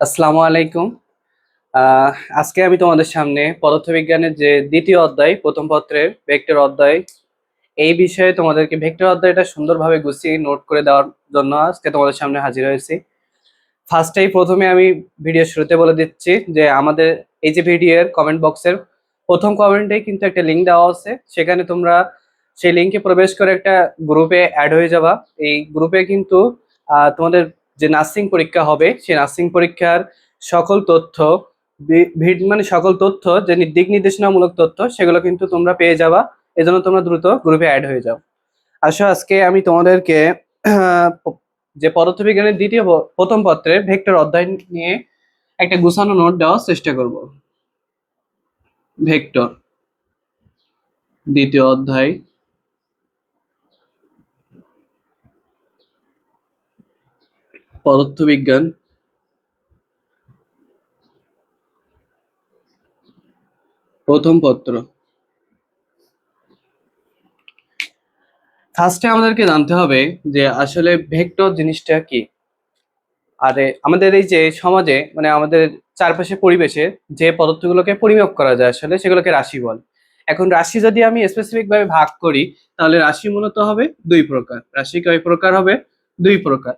আসসালামু আলাইকুম। আজকে আমি তোমাদের সামনে পদার্থবিজ্ঞানের যে দ্বিতীয় অধ্যায়, প্রথম পত্রের ভেক্টর অধ্যায়, এই বিষয়ে তোমাদেরকে ভেক্টর অধ্যায়টা সুন্দরভাবে গুছিয়ে নোট করে দেওয়ার জন্য আজকে তোমাদের সামনে হাজির হয়েছি। ফার্স্টেই প্রথমে আমি ভিডিও শুরুতে বলে দিচ্ছি যে আমাদের এই যে ভিডিওর কমেন্ট বক্সের প্রথম কমেন্টে কিন্তু একটা লিঙ্ক দেওয়া আছে। সেখানে তোমরা সেই লিঙ্কে প্রবেশ করে একটা গ্রুপে অ্যাড হয়ে যাবা। এই গ্রুপে কিন্তু তোমাদের যে নার্সিং পরীক্ষা হবে, সেই নার্সিং পরীক্ষার সকল তথ্য ভিড মানে সকল তথ্য, যে দিক নির্দেশনামূলক তথ্য, সেগুলো কিন্তু তোমরা পেয়ে যাবা। এজন্য তোমরা দ্রুত গ্রুপে অ্যাড হয়ে যাও। আসো আজকে আমি তোমাদেরকে যে পদার্থবিজ্ঞানের দ্বিতীয় প্রথম পত্রে ভেক্টর অধ্যায় নিয়ে একটা গুছানো নোট দেওয়ার চেষ্টা করব। ভেক্টর দ্বিতীয় অধ্যায়। পদার্থবিজ্ঞান। প্রথম পত্র। ফার্স্টে আমাদেরকে জানতে হবে যে আসলে ভেক্টর জিনিসটা কি। আর, আমাদের এই যে সমাজে মানে আমাদের চারপাশে পরিবেশে যে পদার্থগুলোকে পরিমাপ করা যায় আসলে, সেগুলোকে রাশি বল। এখন রাশি যদি আমি স্পেসিফিক ভাবে ভাগ করি, তাহলে রাশি মূলত হবে দুই প্রকার। রাশি কয় প্রকার হবে? দুই প্রকার।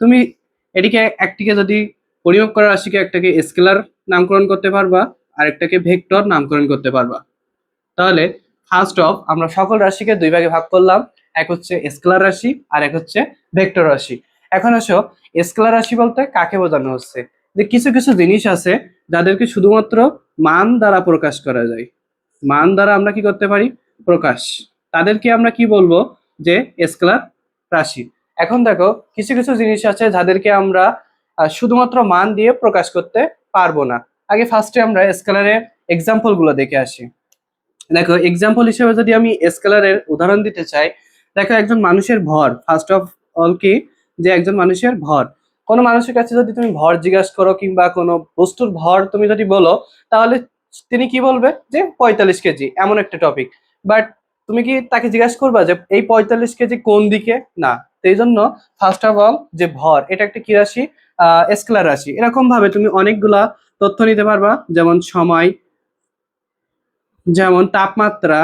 তুমি এটিকে একটিকে যদি পরিমাপ করা রাশিকে একটাকে স্কেলার নামকরণ করতে পারবা আর একটাকে ভেক্টর নামকরণ করতে পারবা। তাহলে ফার্স্ট অফ আমরা সকল রাশিকে দুই ভাগে ভাগ করলাম, এক হচ্ছে স্কেলার রাশি, আর এক হচ্ছে ভেক্টর রাশি। এখন আসো, স্কেলার রাশি বলতে কাকে বোঝানো হচ্ছে? যে কিছু কিছু জিনিস আছে যাদেরকে শুধুমাত্র মান দ্বারা প্রকাশ করা যায়। মান দ্বারা আমরা কি করতে পারি? প্রকাশ। তাদেরকে আমরা কি বলব? যে স্কেলার রাশি। এখন দেখো, কিছু কিছু জিনিস আছে যাদেরকে আমরা শুধুমাত্র মান দিয়ে প্রকাশ করতে পারব না। আগে ফার্স্টে আমরা স্কেলারের এক্সাম্পলগুলো দেখে আসি। দেখো এক্সাম্পল হিসেবে যদি আমি স্কেলারের উদাহরণ দিতে চাই, দেখো একজন মানুষের ভর ফার্স্ট অফ অল কি? যে একজন মানুষের ভর। কোনো মানুষের কাছে যদি তুমি ভর জিজ্ঞাসা করো কিংবা কোনো বস্তুর ভর তুমি যদি বলো, তাহলে তিনি কি বলবে? যে পঁয়তাল্লিশ কেজি, এমন একটা টপিক বাট তুমি কি তাকে জিজ্ঞাসা করবা যে, এই পঁয়তাল্লিশ কেজি কোন দিকে? না। এই জন্য ফার্স্ট অফ অল যে ভর, এটা একটা কি রাশি? স্কেলার রাশি। এরকম ভাবে তুমি অনেকগুলা তথ্য নিতে পারবা, যেমন সময়, যেমন তাপমাত্রা,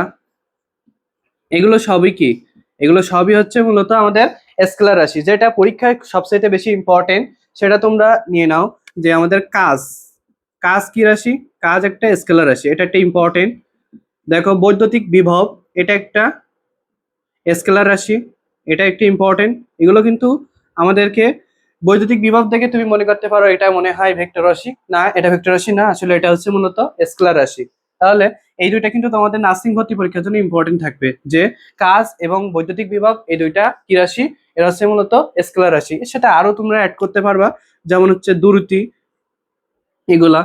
এগুলো সবই কি? এগুলো সবই হচ্ছে মূলত আমাদের স্কেলার রাশি, যেটা পরীক্ষায় সবচেয়ে বেশি ইম্পর্টেন্ট সেটা তোমরা নিয়ে নাও যে আমাদের কাজ। কাজ কি রাশি? কাজ একটা স্কেলার রাশি, এটা একটা ইম্পর্টেন্ট দেখো বৈদ্যুতিক বিভব, এটা একটা স্কেলার রাশি। এটা একটি ইম্পর্টেন্ট এগুলো কিন্তু আমাদেরকে বৈদ্যুতিক বিভব থেকে তুমি মনে করতে পারো এটা মনে হয় ভেক্টর রাশি। না, এটা ভেক্টর রাশি না, আসলে এটা হচ্ছে মূলত স্কেলার রাশি। তাহলে এই দুইটা কিন্তু তোমাদের নার্সিং ভর্তি পরীক্ষার জন্য ইম্পর্টেন্ট থাকবে যে কাজ এবং বৈদ্যুতিক বিভব এই দুইটা কি রাশি? এরা হচ্ছে মূলত স্কেলার রাশি। সাথে আরও তোমরা অ্যাড করতে পারবা, যেমন হচ্ছে দূরতি এগুলা।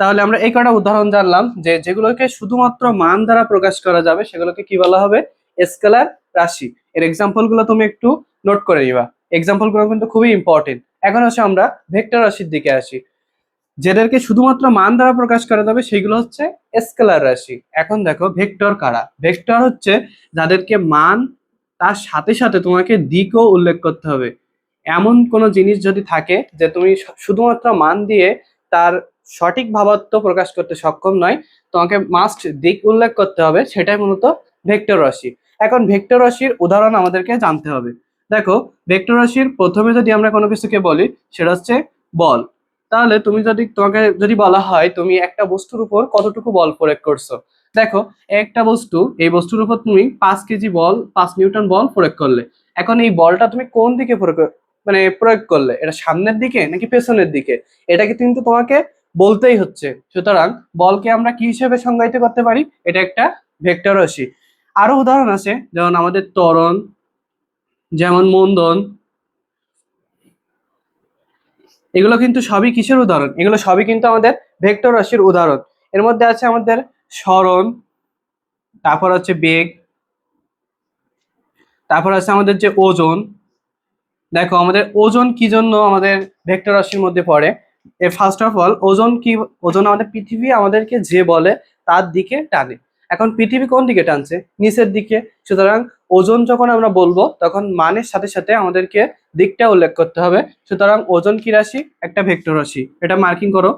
তাহলে আমরা এই কটা উদাহরণ জানলাম যে যেগুলোকে শুধুমাত্র মান দ্বারা প্রকাশ করা যাবে, সেগুলোকে কি বলা হবে? স্কেলার রাশি। এর এক্সাম্পলগুলো তুমি একটু নোট করে নিবা। এক্সাম্পলগুলো কিন্তু খুবই ইম্পর্টেন্ট এখন হচ্ছে আমরা ভেক্টর রাশির দিকে আসি। যেদেরকে শুধুমাত্র মান দ্বারা প্রকাশ করা যাবে, সেগুলো হচ্ছে স্কেলার রাশি। এখন দেখো, ভেক্টর কারা? ভেক্টর হচ্ছে যাদেরকে মান তার সাথে সাথে তোমাকে দিকও উল্লেখ করতে হবে। এমন কোনো জিনিস যদি থাকে যে তুমি শুধুমাত্র মান দিয়ে তার সঠিক ভাবাত্ম প্রকাশ করতে সক্ষম নয়, তোমাকে মাস্ট দিক উল্লেখ করতে হবে, সেটাই মূলত ভেক্টর রাশি। এখন ভেক্টর রাশির উদাহরণ আমাদেরকে জানতে হবে। দেখো, ভেক্টর রাশির প্রথমে যদি আমরা কোনো কিছুকে বলি, সেটা হচ্ছে বল। তাহলে তুমি যদি তোমাকে যদি বলা হয়, তুমি একটা বস্তুর উপর কতটুকু বল প্রয়োগ করছ? দেখো, একটা বস্তু, এই বস্তুর উপর তুমি পাঁচ কেজি বল, পাঁচ নিউটন বল প্রয়োগ করলে। এখন এই বলটা তুমি কোন দিকে মানে প্রয়োগ করলে? এটা সামনের দিকে নাকি পেছনের দিকে? এটাকে কিন্তু তোমাকে বলতেই হচ্ছে। সুতরাং বলকে আমরা কি হিসেবে সংজ্ঞায়িত করতে পারি? এটা একটা ভেক্টর রাশি। আরও উদাহরণ আছে, যেমন আমাদের ত্বরণ, যেমন মন্দন। এগুলো কিন্তু সবই কিসের উদাহরণ? এগুলো সবই কিন্তু আমাদের ভেক্টর রাশির উদাহরণ। এর মধ্যে আছে আমাদের স্মরণ, তারপর হচ্ছে বেগ, তারপর আছে আমাদের যে ওজন। দেখো, আমাদের ওজন কি জন্য আমাদের ভেক্টর রাশির মধ্যে পড়ে? এ ফার্স্ট অফ অল ওজন কি, ওজন আমাদের পৃথিবী আমাদেরকে যে বলে তার দিকে টানে। এখন পৃথিবী কোন দিকে টানছে? নিচের দিকে। সুতরাং ওজন যখন আমরা বলব, তখন মানের সাথে সাথে আমাদেরকে দিকটা উল্লেখ করতে হবে। সুতরাং ওজন কি রাশি? একটা ভেক্টর রাশি। এটা মার্কিং করো।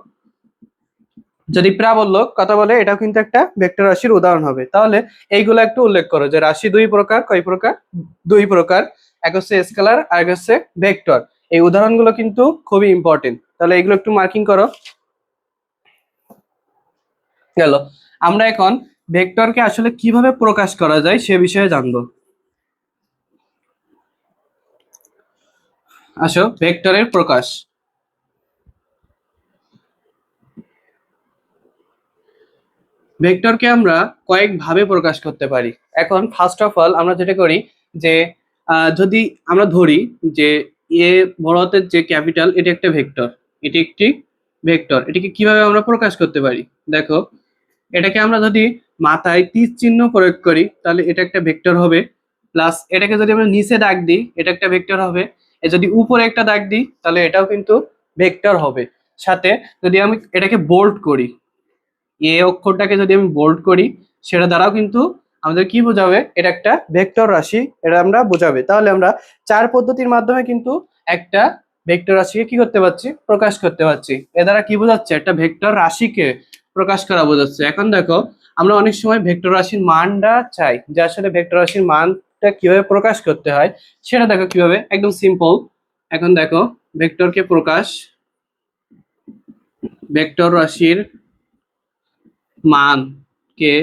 যদি প্রাবল্যক কথা বলে, এটাও কিন্তু একটা ভেক্টর রাশির উদাহরণ হবে। তাহলে এইগুলো একটু উল্লেখ করো যে রাশি দুই প্রকার, কয় প্রকার? দুই প্রকার। এক হচ্ছে স্কেলার আর এক হচ্ছে ভেক্টর। এই উদাহরণগুলো কিন্তু খুবই ইম্পর্টেন্ট তাহলে এগুলো একটু মার্কিং করো। গেল। আমরা এখন ভেক্টরকে আসলে কীভাবে প্রকাশ করা যায় সে বিষয়ে জানব। আসো, ভেক্টরের প্রকাশ। ভেক্টরকে আমরা কয়েকভাবে প্রকাশ করতে পারি। এখন ফার্স্ট অফ অল আমরা যেটা করি যে যদি আমরা ধরি যে, এ বড় হাতের যে ক্যাপিটাল এটি একটা ভেক্টর, এটি একটি ভেক্টর, এটিকে কীভাবে আমরা প্রকাশ করতে পারি? দেখো, এটাকে আমরা যদি মাথায় তীর চিহ্ন প্রয়োগ করি, তাহলে এটা একটা ভেক্টর হবে। প্লাস এটাকে যদি আমরা নিচে দাগ দিই, এটা একটা ভেক্টর হবে। যদি উপরে একটা দাগ দিই, তাহলে এটাও কিন্তু ভেক্টর হবে। সাথে যদি আমি এটাকে বোল্ড করি, এ অক্ষরটাকে যদি আমি বোল্ড করি, সেটা দ্বারাও কিন্তু আমাদের কি বোঝাবে? এটা একটা ভেক্টর রাশি, এটা আমরা বোঝাবে। তাহলে আমরা চার পদ্ধতির মাধ্যমে কিন্তু একটা ভেক্টর রাশিকে কি করতে পারছি? প্রকাশ করতে পারছি। এ দ্বারা কি বোঝাচ্ছে? একটা ভেক্টর রাশিকে প্রকাশ করা বোঝাচ্ছে। এখন দেখো আমরা অনেক সময় ভেক্টর রাশির মানটা চাই, যে আসলে ভেক্টর রাশির মানটা কীভাবে প্রকাশ করতে হয়, সেটা দেখো কীভাবে, একদম সিম্পল এখন দেখো ভেক্টরকে প্রকাশ, ভেক্টর রাশির মানকে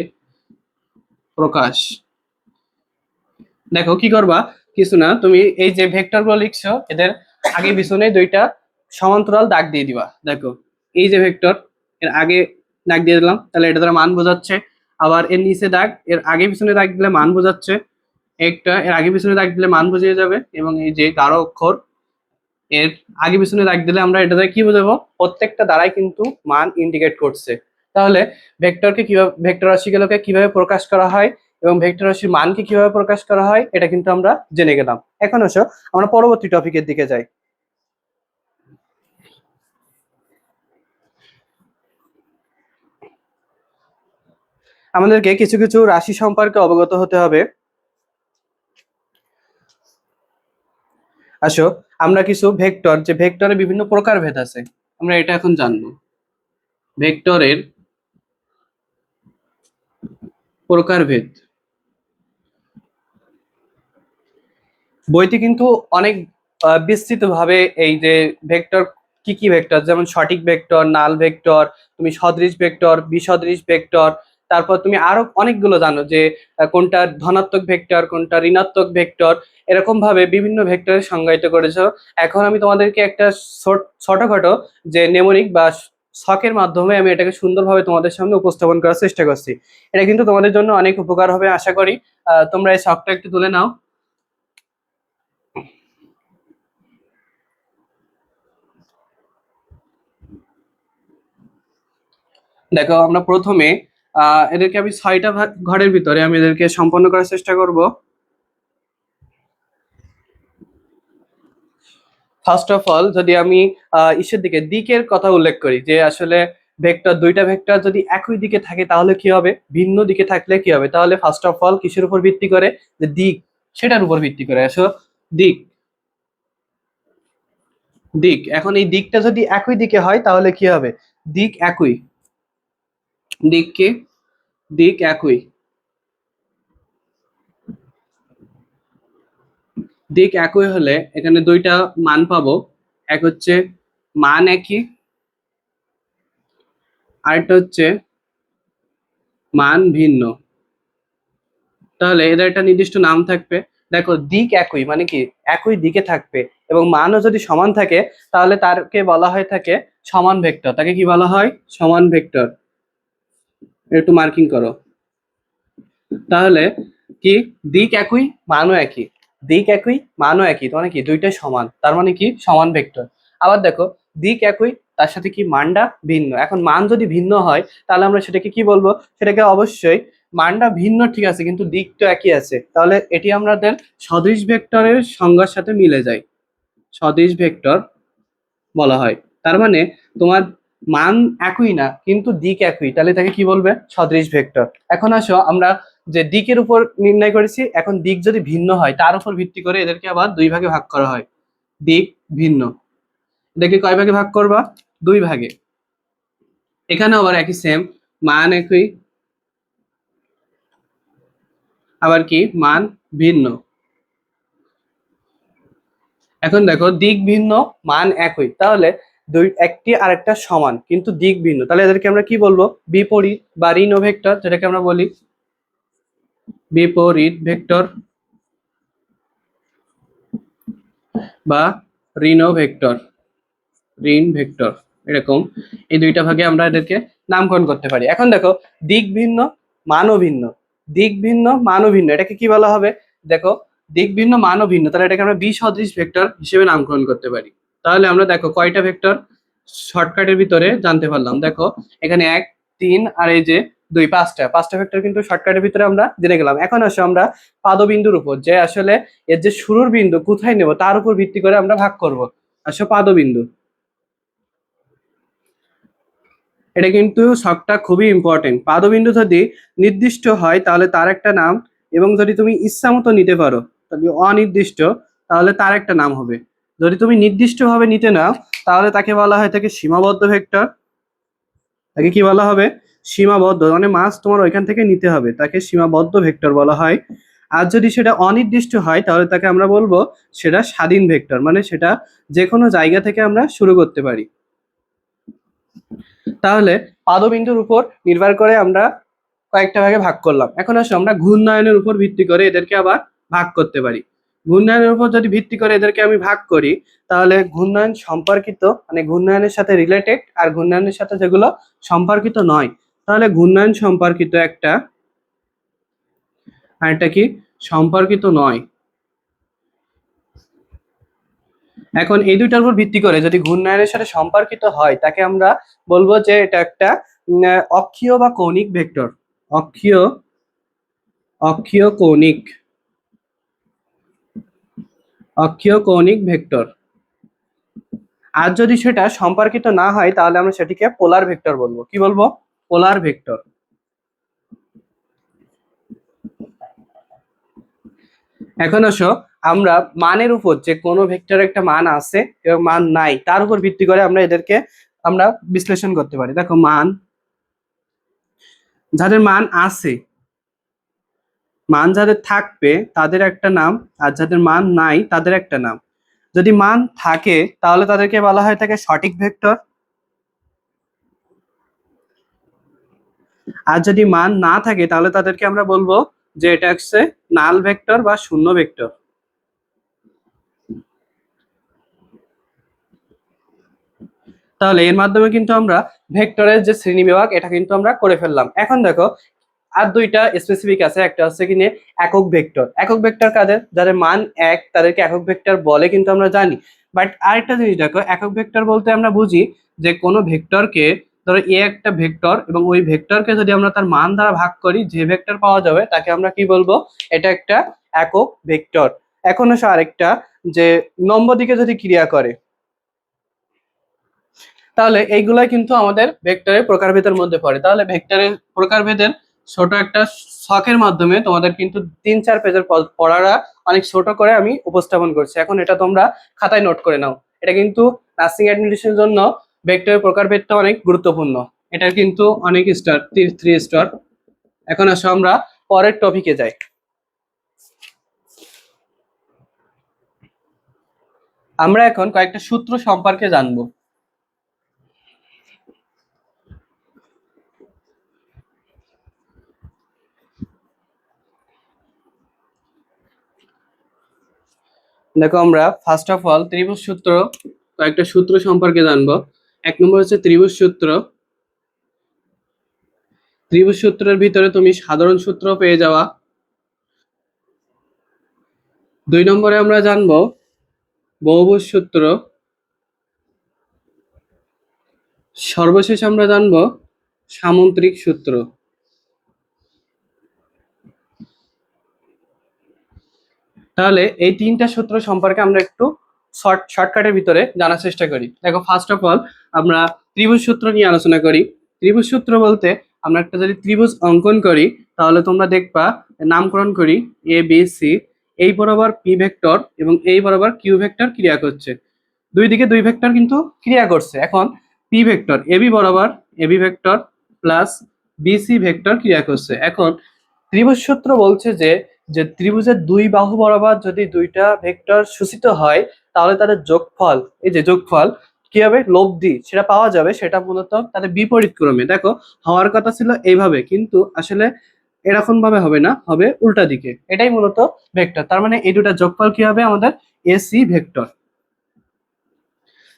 প্রকাশ। দেখো কি করবা, কিছু না, তুমি এই যে ভেক্টরগুলো লিখছো, এদের আগে পিছনে দুইটা সমান্তরাল দাগ দিয়ে দিবা। দেখো, এই যে ভেক্টর, এর আগে দাগ দিয়ে দিলাম। তাহলে এটা দ্বারা মান বোঝাচ্ছে। আবার এর নিচে দাগ, এর আগে পিছনে দাগ দিলে মান বোঝাচ্ছে। একটা, এর আগে পিছনে দাগ দিলে মান বুঝিয়ে যাবে। এবং এই যে গাঢ় অক্ষর, এর আগে পিছনে দাগ দিলে আমরা এটা দ্বারা কি বোঝাবো? প্রত্যেকটা দ্বারাই কিন্তু মান ইন্ডিকেট করছে। তাহলে ভেক্টরকে কীভাবে, ভেক্টর রাশিগুলোকে কীভাবে প্রকাশ করা হয় এবং ভেক্টর রাশির মানকে কীভাবে প্রকাশ করা হয়, এটা কিন্তু আমরা জেনে গেলাম। এখন আসো, আমরা পরবর্তী টপিকের দিকে যাই। আমাদেরকে কিছু কিছু রাশি সম্পর্কে অবগত হতে হবে। আসো, আমরা কিছু ভেক্টর, যে ভেক্টরের বিভিন্ন প্রকারভেদ আছে, আমরা এটা এখন জানব। ভেক্টরের প্রকারভেদ বইতে কিন্তু অনেক বিস্তৃত ভাবে এই যে ভেক্টর, কি কি ভেক্টর, যেমন সঠিক ভেক্টর, নাল ভেক্টর, তুমি সদৃশ ভেক্টর, বিসদৃশ ভেক্টর তারপর তুমি আরও অনেকগুলো জানো যে কোনটা ধনাত্মক ভেক্টর, কোনটা ঋণাত্মক ভেক্টর এরকম ভাবে বিভিন্ন ভেক্টরের সংজ্ঞায়িত করেছ। এখন আমি তোমাদেরকে একটা ছোট- ছোটখাটো যে নেমনিক বা শখের মাধ্যমে আমি এটাকে সুন্দরভাবে তোমাদের সামনে উপস্থাপন করার চেষ্টা করছি। এটা কিন্তু তোমাদের জন্য অনেক উপকার হবে, আশা করি। তোমরা এই শখটা একটু তুলে নাও। দেখো, আমরা প্রথমে এদেরকে আমি ছয়টা ঘরের ভিতরে আমি এদেরকে সম্পন্ন করার চেষ্টা করব। ফার্স্ট অফ অল যদি আমি ইসের দিকে দিকের কথা উল্লেখ করি, যে আসলে ভেক্টর দুইটা ভেক্টর যদি একই দিকে থাকে, তাহলে কি হবে? ভিন্ন দিকে থাকলে কি হবে? তাহলে ফার্স্ট অফ অল কিসের উপর ভিত্তি করে? যে দিক, সেটার উপর ভিত্তি করে। আসো, দিক। দিক, এখন এই দিকটা যদি একই দিকে হয়, তাহলে কি হবে? দিক একই। দিক কি? দিক একই। দিক একই হলে এখানে দুইটা মান পাবো। এক হচ্ছে মান একই, আরেকটা হচ্ছে মান ভিন্ন। তাহলে এদের একটা নির্দিষ্ট নাম থাকবে। দেখো, দিক একই মানে কি? একই দিকে থাকবে এবং মানও যদি সমান থাকে, তাহলে তারকে বলা হয় থাকে সমান ভেক্টর। তাকে কি বলা হয়? সমান ভেক্টর। একটু মার্কিং করো। তাহলে কি? দিক একই, মানও একই। দিক একই, মানও একই তো মানে কি? দুইটাই সমান। তার মানে কি? সমান ভেক্টর আবার দেখো, দিক একই, তার সাথে কি মানটা ভিন্ন? এখন মান যদি ভিন্ন হয়, তাহলে আমরা সেটাকে কি বলব? সেটাকে অবশ্যই মানটা ভিন্ন ঠিক আছে, কিন্তু দিক তো একই আছে। তাহলে এটি আমাদের সদৃশ ভেক্টরের সংজ্ঞার সাথে মিলে যায়। সদৃশ ভেক্টর বলা হয়। তার মানে তোমার মান একই না, কিন্তু দিক একই। তাহলে তাকে কি বলবে? সদৃশ ভেক্টর। এখন আসো, আমরা যে দিকের উপর নির্ণয় করেছি, এখন দিক যদি ভিন্ন হয়, তার উপর ভিত্তি করে এদেরকে আবার দুই ভাগে ভাগ করা হয়। দিক ভিন্ন। এদেরকে কয় ভাগে ভাগ করবা? দুই ভাগে। এখানে আবার একই সেম মান একই। আবার কি? মান ভিন্ন। এখন দেখো, দিক ভিন্ন, মান একই। তাহলে দুই, একটি আরেকটা সমান, কিন্তু দিক ভিন্ন। তাহলে এদেরকে আমরা কি বলব? বিপরীত বা ঋণ ভেক্টর, যেটাকে আমরা বলি বিপরীত ভেক্টর বা ঋণ ভেক্টর ঋণ ভেক্টর, এরকম। এই দুইটা ভাগে আমরা এদেরকে নামকরণ করতে পারি। এখন দেখো, দিক ভিন্ন, মানও ভিন্ন। দিক ভিন্ন, মানও ভিন্ন। এটাকে কি বলা হবে? দেখো, দিক ভিন্ন, মানও ভিন্ন। তাহলে এটাকে আমরা বিসদৃশ ভেক্টর হিসেবে নামকরণ করতে পারি। তাহলে আমরা দেখো কয়টা ভেক্টর? শর্টকাটের ভিতরে জানতে পারলাম। দেখো, এখানে এক, তিন আর এই যে দুই, পাঁচটা। পাঁচটা ভেক্টর কিন্তু শর্টকাটের ভিতরে আমরা জেনে গেলাম। এখন আসো আমরা পাদবিন্দুর উপর, যে আসলে এর যে শুরুর বিন্দু কোথায় নেব, তার উপর ভিত্তি করে আমরা ভাগ করব। আসো পাদবিন্দু। এটা কিন্তু শখটা খুবই ইম্পর্টেন্ট পাদবিন্দু যদি নির্দিষ্ট হয়, তাহলে তার একটা নাম, এবং যদি তুমি ইচ্ছা মতো নিতে পারো যদি অনির্দিষ্ট, তাহলে তার একটা নাম হবে। যদি তুমি নির্দিষ্টভাবে নিতে নাও, তাহলে তাকে বলা হয় তাকে সীমাবদ্ধ ভেক্টর। তাকে কি বলা হবে? সীমাবদ্ধ। মানে মাস তোমার ওইখান থেকে নিতে হবে। তাকে সীমাবদ্ধ ভেক্টর বলা হয়। আর যদি সেটা অনির্দিষ্ট হয়, তাহলে তাকে আমরা বলব সেটা স্বাধীন ভেক্টর মানে সেটা যে কোনো জায়গা থেকে আমরা শুরু করতে পারি। তাহলে পাদবিন্দুর উপর নির্ভর করে আমরা কয়েকটা ভাগে ভাগ করলাম। এখন আসো, আমরা ঘূর্ণায়নের উপর ভিত্তি করে এদেরকে আবার ভাগ করতে পারি। ঘূর্ণায়নের উপর যদি ভিত্তি করে এদেরকে আমি ভাগ করি, তাহলে ঘূর্ণায়ন সম্পর্কিত মানে ঘূর্ণায়নের সাথে রিলেটেড আর ঘূর্ণায়নের সাথে যেগুলো সম্পর্কিত নয়, তাহলে ঘূর্ণায়ন সম্পর্কিত একটা, আর এটা কি? সম্পর্কিত নয়। এখন এই দুইটার উপর ভিত্তি করে যদি ঘূর্ণায়নের সাথে সম্পর্কিত হয়, তাকে আমরা বলব যে এটা একটা অক্ষীয় বা কৌণিক ভেক্টর। অক্ষীয় অক্ষীয় কৌণিক। অক্ষীয় কৌণিক ভেক্টর। আর যদি সেটা সম্পর্কিত না হয়, তাহলে আমরা সেটিকে পোলার ভেক্টর বলব। কি বলব? Polar vector. এখন আসো, আমরা মানের উপর যে কোনো ভেক্টরের একটা মান আছে এবং মান নাই, তার উপর ভিত্তি করে আমরা এদেরকে আমরা বিশ্লেষণ করতে পারি। দেখো, মান, যাদের মান আছে মান যাদের থাকবে, তাদের একটা নাম, আর যাদের মান নাই, তাদের একটা নাম। যদি মান থাকে, তাহলে তাদেরকে বলা হয় থাকে সঠিক ভেক্টর। আর যদি মান না থাকে, তাহলে তাদেরকে আমরা বলব যে এটা হচ্ছে নাল ভেক্টর বা শূন্য ভেক্টর। তাহলে এর মাধ্যমে কিন্তু আমরা ভেক্টরের যে শ্রেণি বিভাগ এটা কিন্তু আমরা করে ফেললাম। এখন দেখো আর দুইটা স্পেসিফিক আছে, একটা হচ্ছে কিনে একক ভেক্টর একক ভেক্টর কাদের? যাদের মান এক, তাদেরকে একক ভেক্টর বলে কিন্তু আমরা জানি। বাট আরেকটা জিনিস দেখো, একক ভেক্টর বলতে আমরা বুঝি যে কোনো ভেক্টরকে ধরো এ একটা ভেক্টর এবং ওই ভেক্টরকে যদি আমরা তার মান দ্বারা ভাগ করি, যে ভেক্টর পাওয়া যাবে, তাকে আমরা কি বলব? এটা একটা একক ভেক্টর এখন আসে আরেকটা, যে নম্বর দিকে যদি ক্রিয়া করে, তাহলে এইগুলাই কিন্তু আমাদের ভেক্টরের প্রকারভেদের মধ্যে পড়ে। তাহলে ভেক্টরের প্রকারভেদের ছোট একটা শখের মাধ্যমে তোমাদের কিন্তু তিন চার পেজের প- পড়াটা অনেক ছোট করে আমি উপস্থাপন করছি। এখন এটা তোমরা খাতায় নোট করে নাও। এটা কিন্তু নার্সিং অ্যাডমিনিস্ট্রেশনের জন্য ভেক্টরের প্রকারভেদটা অনেক গুরুত্বপূর্ণ। এটার কিন্তু অনেক স্টার থ্রি স্টার এখন আসো আমরা পরের টপিকে যাই। আমরা এখন কয়েকটা সূত্র সম্পর্কে জানব। দেখো আমরা ফার্স্ট অফ অল ত্রিভুজ সূত্র কয়েকটা সূত্র সম্পর্কে জানব। এক নম্বর হচ্ছে ত্রিভুজ সূত্র। ত্রিভুজ সূত্রের ভিতরে তুমি সাধারণ সূত্র পেয়ে যাওয়া। দুই নম্বরে আমরা জানব বহুভুজ সূত্র। সর্বশেষ আমরা জানব সামন্ত্রিক সূত্র। তাহলে এই তিনটা সূত্র সম্পর্কে আমরা একটু শর্ট, শর্টকাটের ভিতরে জানার চেষ্টা করি। দেখো ফার্স্ট অফ অল আমরা ত্রিভুজ সূত্র নিয়ে আলোচনা করি। ত্রিভুজ সূত্র বলতে আমরা একটা যদি ত্রিভুজ অঙ্কন করি, তাহলে তোমরা দেখবা, নামকরণ করি এ বি সি এই বরাবর পি ভেক্টর এবং এই বরাবর কিউ ভেক্টর ক্রিয়া করছে। দুই দিকে দুই ভেক্টর কিন্তু ক্রিয়া করছে। এখন পি ভেক্টর এবি বরাবর AB vector plus BC vector ক্রিয়া করছে। এখন ত্রিভুজ সূত্র বলছে যে যে ত্রিভুজের দুই বাহু বরাবর যদি দুইটা ভেক্টর সূচিত হয়, তাহলে তাদের যোগফল, এই যে যোগফল কি হবে লব্ধি সেটা পাওয়া যাবে, সেটা মূলত তাদের বিপরীত ক্রমে। দেখো, হওয়ার কথা ছিল এইভাবে, কিন্তু আসলে এরকম ভাবে হবে না, হবে উল্টা দিকে। এটাই মূলত ভেক্টর। তার মানে এই দুটা যোগফল কি হবে আমাদের? AC vector.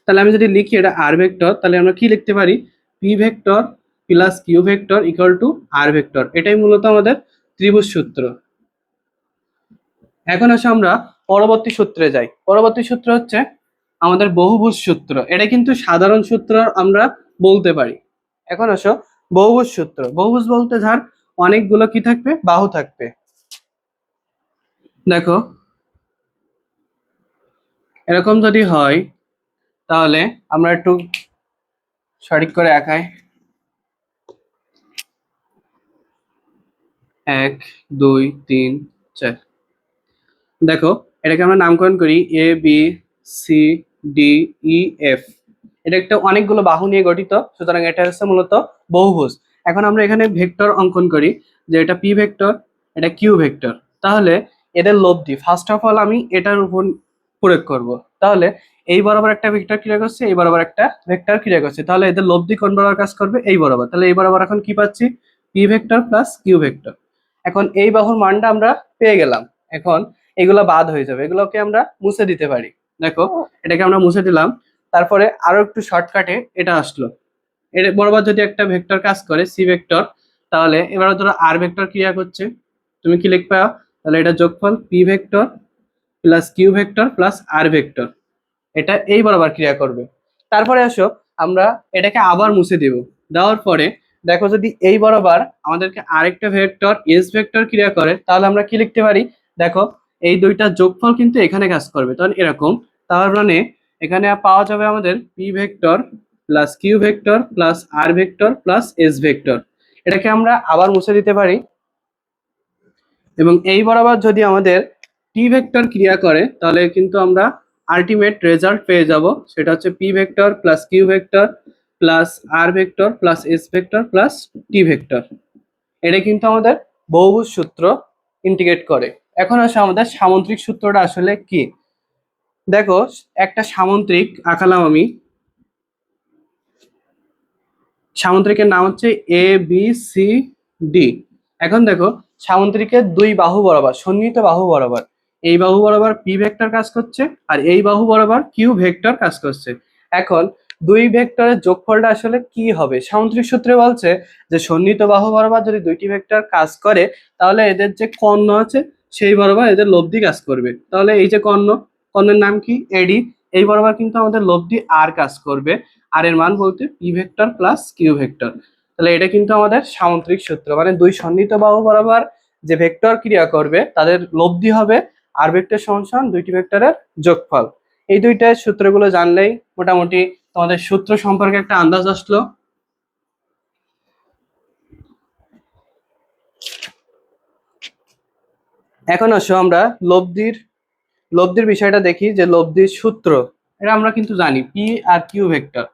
তাহলে আমি যদি লিখি এটা আর ভেক্টর, তাহলে আমরা কি লিখতে পারি? P vector plus Q vector equal to R vector. এটাই মূলত আমাদের ত্রিভুজ সূত্র। এখন আসে আমরা পরবর্তী সূত্রে যাই। পরবর্তী সূত্র হচ্ছে আমাদের বহুভুজ সূত্র। এটা কিন্তু সাধারণ সূত্র আমরা বলতে পারি। এখন আসো বহুভুজ সূত্র। বহুভুজ বলতে যার অনেকগুলো কি থাকবে? বাহু থাকবে। দেখো, এরকম যদি হয়, তাহলে আমরা একটু সঠিক করে একাই এক, দুই, তিন, চার। দেখো, এটাকে আমরা নামকরণ করি A B C D E F এটা একটা অনেকগুলো বাহু নিয়ে গঠিত, সুতরাং এটা হচ্ছে মূলত বহুভুজ। এখন আমরা এখানে ভেক্টর অঙ্কন করি, যে এটা পি ভেক্টর, এটা কিউ ভেক্টর। তাহলে এদের লব্ধি ফার্স্ট অফ অল আমি এটার উপর প্রয়োগ করব। তাহলে এই বরাবর একটা ভেক্টর ক্রিয়া করছে, এই বরাবর একটা ভেক্টর ক্রিয়া করছে। তাহলে এদের লব্ধি কোন বরাবর কাজ করবে? এই বরাবর। তাহলে এই বরাবর এখন কি পাচ্ছি? P vector plus Q vector. এখন এই বাহুর মানটা আমরা পেয়ে গেলাম। এখন এগুলো বাদ হয়ে যাবে। এগুলোকে আমরা মুছে দিতে পারি। দেখো এটাকে আমরা মুছে দিলাম। তারপরে আরও একটু শর্টকাটে এটা আসলো। এর বরাবর যদি একটা ভেক্টর কাজ করে সি ভেক্টর তাহলে এবার ধরো আর ভেক্টর ক্রিয়া করছে। তুমি কি লিখবা? তাহলে এটা যোগফল P vector plus Q vector plus R vector এটা এই বরাবর ক্রিয়া করবে। তারপরে আসো আমরা এটাকে আবার মুছে দেব। দেওয়ার পরে দেখো যদি এই বরাবর আমাদেরকে আরেকটা ভেক্টর এস ভেক্টর ক্রিয়া করে তাহলে আমরা কি লিখতে পারি? দেখো এই দুইটা যোগফল কিন্তু এখানে কাজ করবে। তখন এরকম তার মানে এখানে পাওয়া যাবে আমাদের P vector plus Q vector plus R vector plus S vector এটাকে আমরা আবার মুছে দিতে পারি। এবং এই বরাবর যদি আমাদের টি ভেক্টর ক্রিয়া করে, তাহলে কিন্তু আমরা আলটিমেট রেজাল্ট পেয়ে যাব। সেটা হচ্ছে P vector plus Q vector plus R vector plus S vector plus T vector এটা কিন্তু আমাদের বহুভুজ সূত্র ইন্টিগ্রেট করে। এখন আসে আমাদের সামন্ত্রিক সূত্রটা আসলে কি? দেখো, একটা সামন্ত্রিক আঁকালাম আমি। সামন্ত্রিকের নাম হচ্ছে এ বি সি ডি এখন দেখো, সামন্ত্রিকের দুই বাহু বরাবর, সন্নিহিত বাহু বরাবর, এই বাহু বরাবর পি ভেক্টর কাজ করছে আর এই বাহু বরাবর কিউ ভেক্টর কাজ করছে। এখন দুই ভেক্টরের যোগফলটা আসলে কি হবে? সামুদ্রিক সূত্রে বলছে যে সন্নিহিত বাহু বরাবর যদি দুইটি ভেক্টর কাজ করে, তাহলে এদের যে কর্ণ আছে সেই বরাবর এদের লব্ধি কাজ করবে। তাহলে এই যে কর্ণ, কর্ণের নাম কি? এডি। এই বরাবর কিন্তু আমাদের লব্ধি আর কাজ করবে। আর এর মান বলতে P vector plus Q vector. তাহলে এটা কিন্তু আমাদের সামুদ্রিক সূত্র। মানে দুই সন্নিহিত বাহু বরাবর যে ভেক্টর ক্রিয়া করবে, তাদের লব্ধি হবে আর ভেক্টর সমান দুইটি ভেক্টরের যোগফল। এই দুইটা সূত্রগুলো জানলেই মোটামুটি তোমাদের সূত্র সম্পর্কে একটা আন্দাজ আসলো। এখন আসো আমরা লব্ধির লব্ধির বিষয়টা দেখি যে লব্ধির সূত্র। এটা আমরা কিন্তু জানি পি আর কিউ ভেক্টর।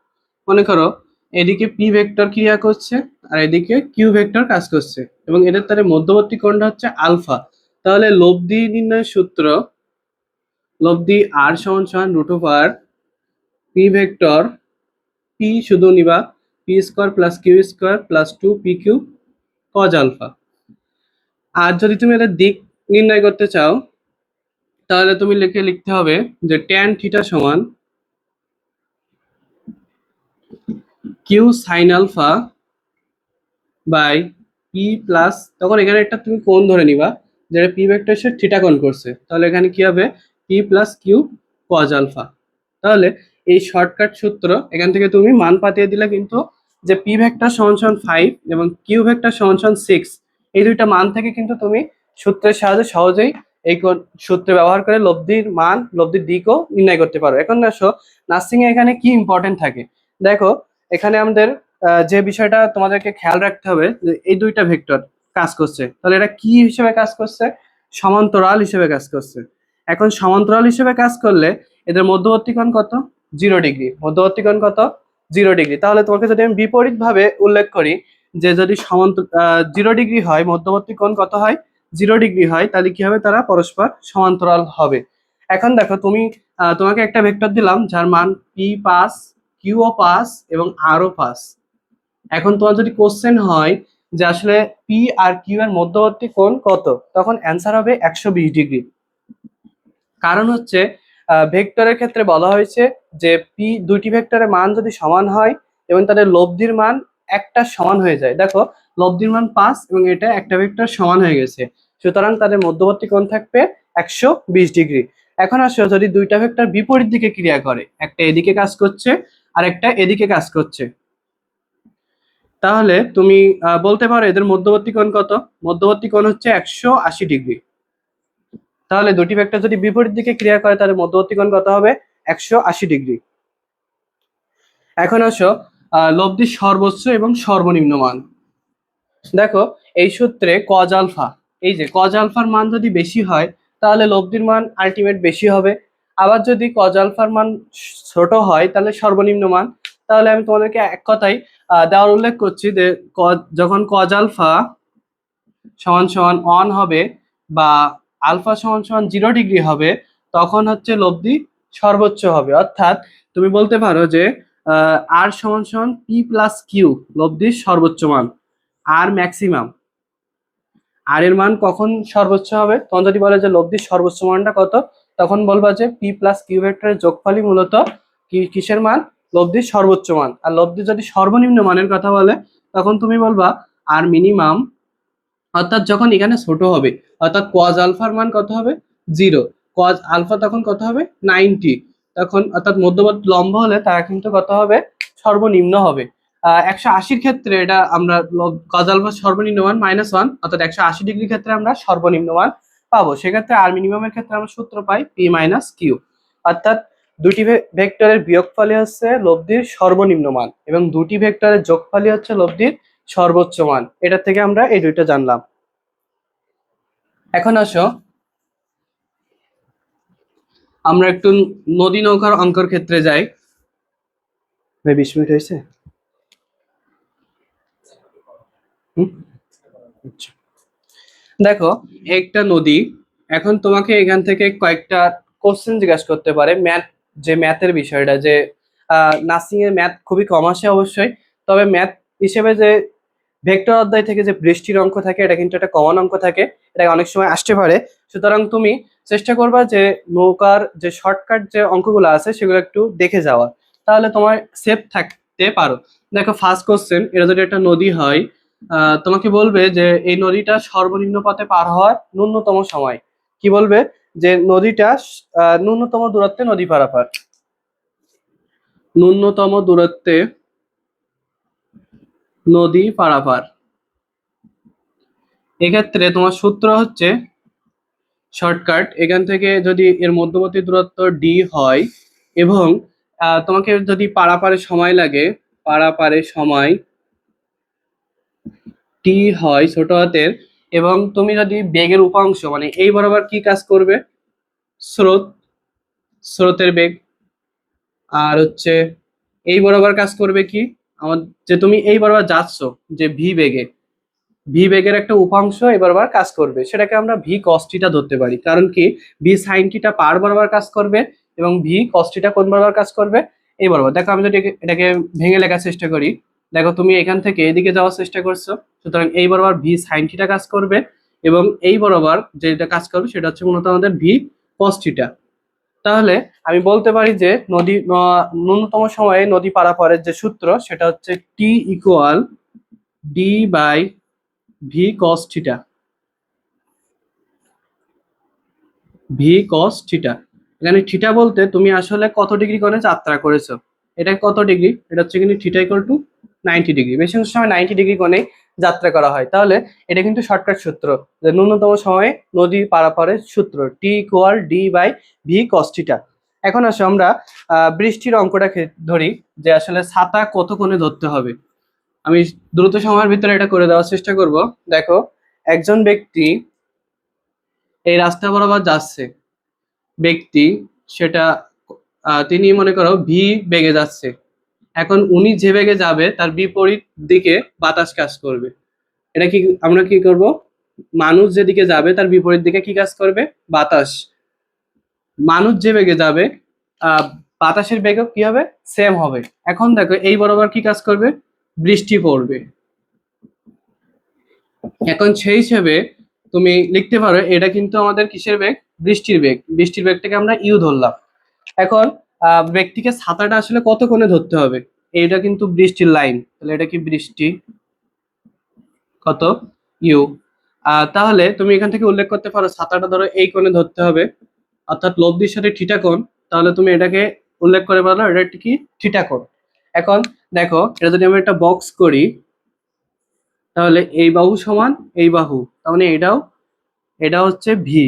মনে করো, এদিকে পি ভেক্টর ক্রিয়া করছে আর এদিকে কিউ ভেক্টর কাজ করছে। এবং এদের তার মধ্যবর্তী কোণটা হচ্ছে আলফা। তাহলে লব্ধি নির্ণয়ের সূত্র, লব্ধি আর সমান সমান root over P vector P শুধু নিবা P square plus Q square plus two P Q cos alpha আর যদি তুমি এটা দিক নির্ণয় করতে চাও, তাহলে তুমি লিখে লিখতে হবে যে ট্যান থিটা সমান Q sine alpha by P plus তখন এখানে একটা তুমি কোণ ধরে নিবা, যেটা পি ভেক্টর সে থিটা কোণ করছে। তাহলে এখানে কি হবে? P plus Q cos alpha তাহলে এই শর্টকাট সূত্র, এখান থেকে তুমি মান পাতিয়ে দিলে কিন্তু যে পি ভেক্টর সমান সমান ফাইভ এবং কিউ ভেক্টর সমান সমান সিক্স এই দুইটা মান থেকে কিন্তু তুমি সূত্রের সাহায্যে সহজেই এই সূত্র ব্যবহার করে লব্ধির মান, লব্ধির দিকও নির্ণয় করতে পারো। এখন আসো নার্সিং এ এখানে কি ইম্পর্টেন্ট থাকে? দেখো, এখানে আমাদের যে বিষয়টা তোমাদেরকে খেয়াল রাখতে হবে এই দুইটা ভেক্টর কাজ করছে। তাহলে এটা কি হিসেবে কাজ করছে? সমান্তরাল হিসেবে কাজ করছে। এখন সমান্তরাল হিসেবে কাজ করলে এদের মধ্যবর্তী কোণ কত? জিরো ডিগ্রি মধ্যবর্তী কোণ কত? জিরো ডিগ্রি তাহলে তোমাকে যদি আমি বিপরীত ভাবে উল্লেখ করি, যে যদি সমান্ত জিরো ডিগ্রি হয় মধ্যবর্তীকরণ কত হয়? জিরো ডিগ্রি হয়, তাহলে কি হবে তারা পরস্পর সমান্তরাল হবে। এখন দেখো তুমি তোমাকে একটা ভেক্টর দিলাম, যার মান পি পাস কিউও পাস, এবং আরও পাস। এখন তোমার যদি কোশ্চেন হয় যে আসলে পি আর কিউ এর মধ্যবর্তী কোণ কত, তখন অ্যান্সার হবে একশো বিশ ডিগ্রি। কারণ হচ্ছে ভেক্টরের ক্ষেত্রে বলা হয়েছে যে পি দুইটি ভেক্টরের মান যদি সমান হয়, এবং তাদের লব্ধির মান একটা সমান হয়ে যায়। দেখো, লব্ধির মান পাঁচ এবং এটা একটা ভেক্টর সমান হয়ে গেছে। সুতরাং তাদের মধ্যবর্তী কোণ থাকবে একশো বিশ ডিগ্রি। এখন আসো, যদি দুইটা ভেক্টর বিপরীত দিকে ক্রিয়া করে, একটা এদিকে কাজ করছে, আর একটা এদিকে কাজ করছে। তাহলে তুমি বলতে পারো এদের মধ্যবর্তী কোণ কত? মধ্যবর্তী কোণ হচ্ছে একশো আশি ডিগ্রি। তাহলে দুটি ভেক্টর যদি বিপরীত দিকে ক্রিয়া করে, তাহলে মধ্যবর্তী কোণ কত হবে? একশো আশি ডিগ্রি। এখন আসো লব্ধির সর্বোচ্চ এবং সর্বনিম্ন মান দেখো, এই সূত্রে কজ আলফা এই যে কজ আলফার মান যদি বেশি হয়, তাহলে লব্ধির মান আলটিমেট বেশি হবে। আবার যদি কজ আলফার মান ছোট হয়, তাহলে সর্বনিম্ন মান। তাহলে আমি তোমাদেরকে এক কথাই দেওয়ার উল্লেখ করছি যে যখন কজ আলফা সমান সমান ওয়ান হবে বা আলফা সমান সমান জিরো ডিগ্রি হবে, তখন হচ্ছে লব্ধি সর্বোচ্চ হবে। অর্থাৎ তুমি বলতে পারো যে আর সমান সমান পি প্লাস কিউ লব্ধির সর্বোচ্চ মান আর ম্যাক্সিমাম আর এর মান কখন সর্বোচ্চ হবে? তখন যদি বলে যে লব্ধির সর্বোচ্চ মানটা কত? তখন বলবা যে পি প্লাস কিউ ভেক্টরের যোগফলই মূলত কিসের মান? লব্ধির সর্বোচ্চ মান। আর লব্ধির যদি সর্বনিম্ন মানের কথা বলে, তখন তুমি বলবা আর মিনিমাম অর্থাৎ যখন এখানে ছোট হবে, অর্থাৎ কজ আলফার মান কত হবে? জিরো কজ আলফা তখন কত হবে? নাইনটি তখন অর্থাৎ মধ্যবর্তী লম্ব হলে তারা কিন্তু কত হবে? সর্বনিম্ন হবে। একশো আশির ক্ষেত্রে এটা আমরা গজাল আলফার সর্বনিম্ন মান মাইনাস ওয়ান অর্থাৎ একশো আশি ডিগ্রির ক্ষেত্রে আমরা সর্বনিম্ন মান পাবো। সেক্ষেত্রে আর মিনিমামের ক্ষেত্রে আমরা সূত্র পাই পি মাইনাস কিউ অর্থাৎ দুটি ভেক্টরের বিয়োগফলই হচ্ছে লব্ধির সর্বনিম্ন মান এবং দুটি ভেক্টরের যোগ যোগফলই হচ্ছে লব্ধির সর্বোচ্চ মান এটা থেকে আমরা এই দুইটা জানলাম। এখন আসো। আমরা একটু নদী নৌকার অঙ্কর ক্ষেত্রে যাই। বিশ মিনিট হয়েছে? দেখো, একটা নদী, এখন তোমাকে এখান থেকে কয়েকটা কোশ্চেন জিজ্ঞাসা করতে পারে ম্যাথ যে ম্যাথের বিষয়টা, যে নার্সিং এর ম্যাথ খুবই কম আসে অবশ্যই, তবে ম্যাথ হিসেবে যে ভেক্টর অধ্যায় থেকে যে বৃষ্টির অঙ্ক থাকে, এটা কিন্তু একটা কমন অঙ্ক থাকে এটা অনেক সময় আসতে পারে। সুতরাং তুমি চেষ্টা করবা যে নৌকার যে শর্টকাট যে অঙ্কগুলো আছে, সেগুলো একটু দেখে যাওয়া তাহলে তোমার সেফ থাকতে পারো। দেখো ফার্স্ট কোশ্চেন এটা যদি একটা নদী হয় তোমাকে বলবে যে এই নদীটা সর্বনিম্ন পথে পার হওয়ার ন্যূনতম সময়। কি বলবে? যে নদীটা ন্যূনতম দূরত্বে নদী পারাপার। ন্যূনতম দূরত্বে নদী পারাপার। এক্ষেত্রে তোমার সূত্র হচ্ছে শর্টকাট। এখান থেকে যদি এর মধ্যবর্তী দূরত্ব ডি হয় এবং তোমাকে যদি পারাপারে সময় লাগে পারাপারে সময় টি হয় ছোট হাতের এবং তুমি যদি বেগের উপাংশ মানে এই বরাবর কি কাজ করবে? স্রোত, স্রোতের বেগ। আর হচ্ছে এই বরাবর কাজ করবে কি? আমার, যে তুমি এই বরাবর যাচ্ছ, যে ভি বেগে, ভি বেগের একটা উপাংশ এই বরাবর কাজ করবে। সেটাকে আমরা ভি কস্টিটা ধরতে পারি। কারণ কি? ভি সাইনটিটা পার বরাবর কাজ করবে এবং ভি কস্টিটা কোন বরাবর কাজ করবে? এই বরাবর। দেখো আমি যদি এটাকে ভেঙে লেখার চেষ্টা করি। দেখো, তুমি এখান থেকে এদিকে যাওয়ার চেষ্টা করছ। সুতরাং এই বরাবর ভি সাইনটিটা কাজ করবে এবং এই বরাবর যেটা কাজ করবে সেটা হচ্ছে মূলত আমাদের ভি কস্টিটা তাহলে আমি বলতে পারি যে নদী ন্যূনতম সময়ে নদী পারাপারের যে সূত্র সেটা হচ্ছে T equal D by V cos theta V cos theta এখানে থিটা বলতে তুমি আসলে কত ডিগ্রি কোণে যাত্রা করেছ? এটা কত ডিগ্রি এটা হচ্ছে কিন্তু theta equal to ninety degree. বেশিরভাগ সময় নাইনটি ডিগ্রি কোণে যাত্রা করা হয়। তাহলে এটা কিন্তু শর্টকাট সূত্র। যে ন্যূনতম সময়ে নদী পারাপারের সূত্র T equal D by V cos theta এখন আসো আমরা বৃষ্টির অঙ্কটা ধরি যে আসলে ছাতা কত কোণে ধরতে হবে। আমি দ্রুত সময়ের ভিতরে এটা করে দেওয়ার চেষ্টা করব। দেখো, একজন ব্যক্তি এই রাস্তা বরাবর যাচ্ছে। ব্যক্তি সেটা তিনি মনে করো ভি বেগে যাচ্ছে। এখন উনি যে বেগে যাবে, তার বিপরীত দিকে বাতাস কাজ করবে। এটা কি, আমরা কি করব? মানুষ যেদিকে যাবে, তার বিপরীত দিকে কি কাজ করবে? বাতাস। মানুষ যে বেগে যাবে বাতাসের বেগও কি হবে? সেম হবে। এখন দেখো, এই বরাবর কি কাজ করবে? বৃষ্টি পড়বে। এখন সেই হিসেবে তুমি লিখতে পারো, এটা কিন্তু আমাদের কিসের বেগ? বৃষ্টির বেগ। বৃষ্টির বেগটাকে আমরা ইউ ধরলাম। এখন ব্যক্তিকে ছাতাটা আসলে কত কোণে ধরতে হবে? এটা কিন্তু বৃষ্টির লাইন তাহলে এটা কি বৃষ্টি? কত? ইউ তাহলে তুমি এখান থেকে উল্লেখ করতে পারো, ছাতাটা ধরো এই কোণে ধরতে হবে। অর্থাৎ লব্ধির সাথে থিটা কোণ। তাহলে তুমি এটাকে উল্লেখ করে পারো, এটা কি? থিটা কোণ। এখন দেখো, এটা যদি আমি একটা বক্স করি, তাহলে এই বাহু সমান এই বাহু। তার মানে এটাও এটা হচ্ছে ভি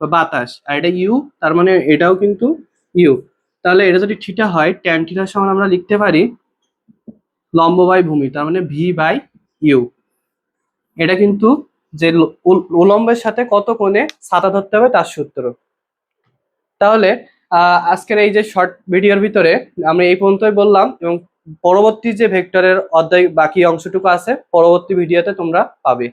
বাতাস। আর এটা ইউ তার মানে এটাও কিন্তু ইউ তাহলে এটা যদি থিটা হয় ট্যান থিটার সমান আমরা লিখতে পারি লম্ব বাই ভূমি, তার মানে ভি বাই ইউ এটা কিন্তু যে উলম্বের সাথে কত কোণে ছাতা ধরতে হবে তার সূত্র। তাহলে আজকের এই যে শর্ট ভিডিওর ভিতরে আমরা এই পর্যন্তই বললাম এবং পরবর্তী যে ভেক্টরের অধ্যায় বাকি অংশটুকু আছে, পরবর্তী ভিডিওতে তোমরা পাবে।